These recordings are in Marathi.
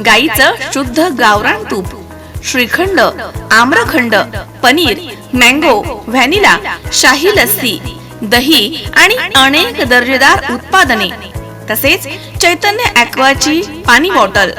गाईचं शुद्ध गावरान तूप श्रीखंड आम्रखंड पनीर मँगो व्हॅनिला शाही लस्सी दही आणि अनेक दर्जेदार उत्पादने. तसेच चैतन्य ॲक्वाची पाणी बॉटल.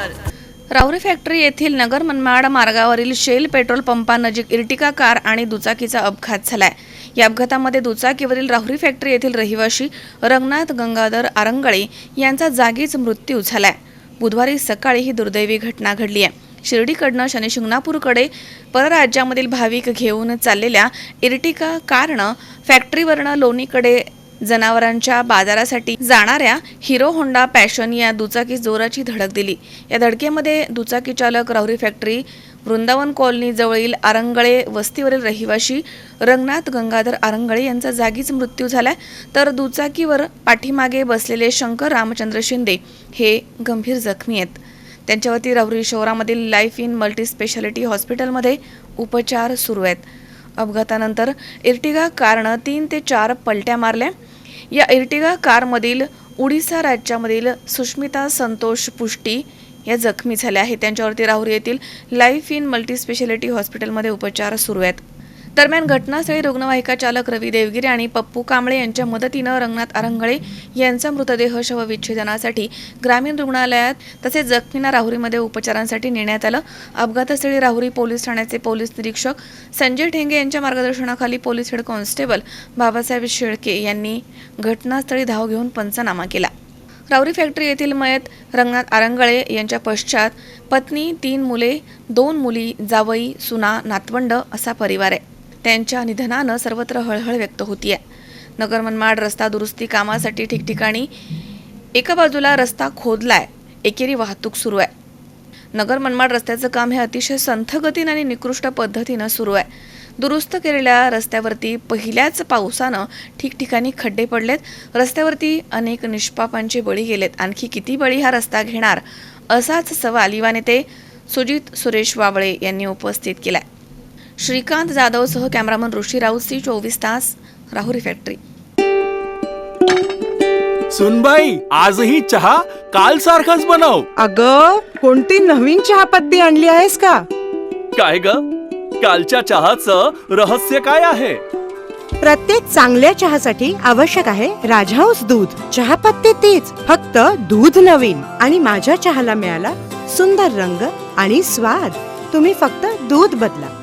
रावरी फॅक्टरी येथील नगर मनमाड मार्गावरील शेल पेट्रोल पंपानजीक इर्टिका कार आणि दुचाकीचा अपघात झालाय. या अपघातामध्ये दुचाकीवरील राहुरी फॅक्टरी येथील रहिवाशी रंगनाथ गंगाधर आरंगळे यांचा जागीच मृत्यू झालाय. बुधवारी सकाळी ही दुर्दैवी घटना घडली आहे. शिर्डीकडनं शनिशिंगणापूरकडे परराज्यामधील भाविक घेऊन चाललेल्या इर्टिका कारनं फॅक्टरीवरनं लोणीकडे जनावरांच्या बाजारासाठी जाणाऱ्या हिरो होंडा पॅशन या दुचाकी जोराची धडक दिली. या धडकेमध्ये दुचाकी चालक राहुरी फॅक्टरी वृंदावन कॉलनी जवळील आरंगळे वस्तीवरील रहिवाशी रंगनाथ गंगाधर आरंगळे यांचा जागीच मृत्यू झाला तर दुचाकीवर पाठीमागे बसलेले शंकर रामचंद्र शिंदे हे गंभीर जखमी आहेत. त्यांच्यावरती राहुरी शहरामधील लाईफ इन मल्टी स्पेशालिटी हॉस्पिटलमध्ये उपचार सुरू आहेत. अपघातानंतर इर्टिगा कारनं तीन ते चार पलट्या मारल्या. या इर्टिगा कारमधील उडीसा राज्यामधील सुष्मिता संतोष पुष्टी या जखमी झाल्या आहेत. त्यांच्यावरती राहुरी येथील लाईफ इन मल्टीस्पेशालिटी हॉस्पिटलमध्ये उपचार सुरू आहेत. दरम्यान घटनास्थळी रुग्णवाहिका चालक रवी देवगिरे आणि पप्पू कांबळे यांच्या मदतीनं रंगनाथ आरंगळे यांचा मृतदेह शवविच्छेदनासाठी ग्रामीण रुग्णालयात तसेच जखमींना राहुरीमध्ये उपचारांसाठी नेण्यात आलं. अपघातस्थळी राहुरी पोलीस ठाण्याचे पोलीस निरीक्षक संजय ठेंगे यांच्या मार्गदर्शनाखाली police head constable Babasaheb Shelke यांनी घटनास्थळी धाव घेऊन पंचनामा केला. रावरी फॅक्टरी येथील मयत रंगनाथ आरंगळे यांच्या पश्चात पत्नी तीन मुले दोन मुली जावई सुना नातवंड असा परिवार आहे. त्यांच्या निधनानं सर्वत्र हळहळ व्यक्त होतीये. नगर मनमाड रस्ता दुरुस्ती कामासाठी ठिकठिकाणी एका बाजूला रस्ता खोदलाय एकेरी वाहतूक सुरू आहे नगर मनमाड रस्त्याचं काम हे अतिशय संथगतीनं आणि निकृष्ट पद्धतीनं सुरू आहे दुरुस्त केलेल्या रस्त्यावरती पहिल्याच पावसानं ठिकठिकाणी खड्डे पडलेत. रस्त्यावरती अनेक निष्पापांचे बळी गेलेत. आणखी किती बळी हा रस्ता घेणार? असाच सवाल युवा नेते सुजित सुरेश वाबळे यांनी उपस्थित केलाय. श्रीकांत जाधवसह कॅमेरामन ऋषी राऊत सी चोवीस तास राहुरी फॅक्टरी. सुनबाई आजही चहा काल सारखाच बनव. अग कोणती नवीन चहापत्ती आणली आहेस का? काय ग? कालच्या चहाचं रहस्य काय आहे? प्रत्येक चांगल्या चहासाठी आवश्यक आहे राजहंस दूध. चहापत्ती तीच फक्त दूध नवीन. आणि माझ्या चहाला मिळाला सुंदर रंग आणि स्वाद. तुम्ही फक्त दूध बदला.